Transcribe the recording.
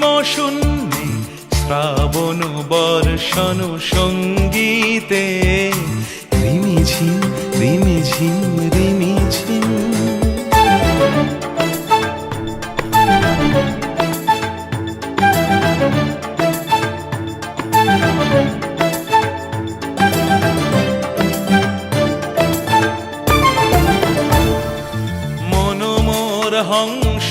হিম শূন্যে শ্রাবণ বর্ষণ সঙ্গীতে। রিমিঝিম রিমিঝি রিমিঝি। মনোমোর হংস